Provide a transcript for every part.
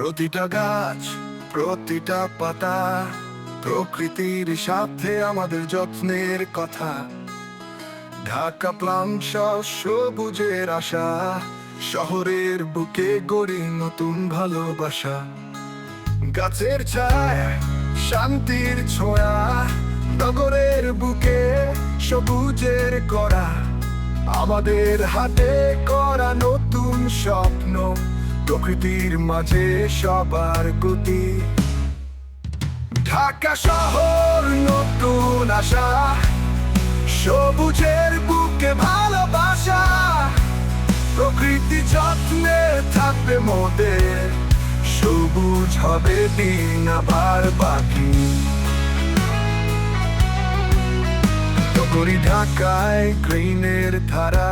প্রতিটা গাছ, প্রতিটা পাতা, প্রকৃতির সাথে আমাদের যত্নের কথা। ঢাকা প্লাংশ সবুজের আশা, শহরের বুকে গড়ি নতুন ভালোবাসা। গাছের ছায়, শান্তির ছোঁয়া, নগরের বুকে সবুজের করা আমাদের হাতে করা নতুন স্বপ্ন প্রকৃতির মাঝে সবার গতি। ঢাকা শহর নতুন আশা, সবুজের বুকে ভালোবাসা। প্রকৃতি যত্নে থাকবে মোদের, সবুজ হবে দিন আবার বাকি। নগরী ঢাকায় গ্রিনের ধারা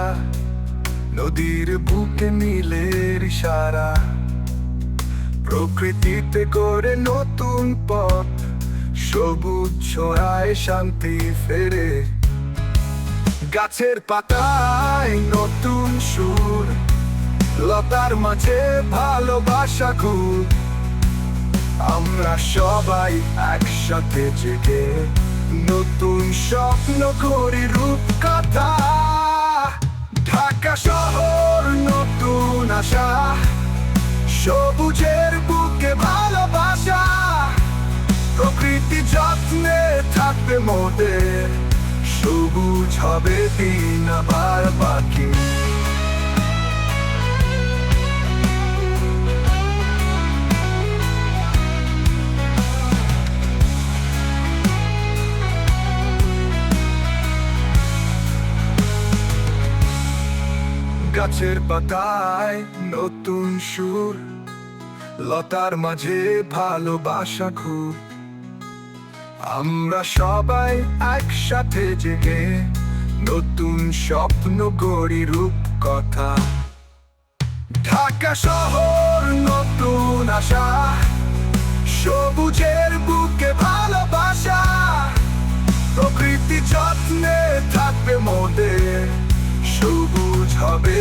নদীর বুকে নীলের ইশারা। প্রকৃতিতে করে নতুন পথ। সবুজ ছড়ায় শান্তি ফেরে। গাছের পাতায় নতুন সুর। লতার মাঝে ভালোবাসা খুব। আমরা সবাই একসাথে জেগে নতুন স্বপ্ন করি রূপ কথা ঢাকা শহর নতুন আশা। সবুজের বুকে ভালোবাসা। প্রকৃতি যত্নে থাকবে মোদের। সবুজ হবে দিন আবার বাকি। গাছের পাতায় নতুন সুর, লতার মাঝে ভালোবাসা খুব। আমরা সবাই একসাথে জেগে নতুন স্বপ্ন গড়ি রূপ কথা ঢাকা শহর নতুন আশা সবুজের হবে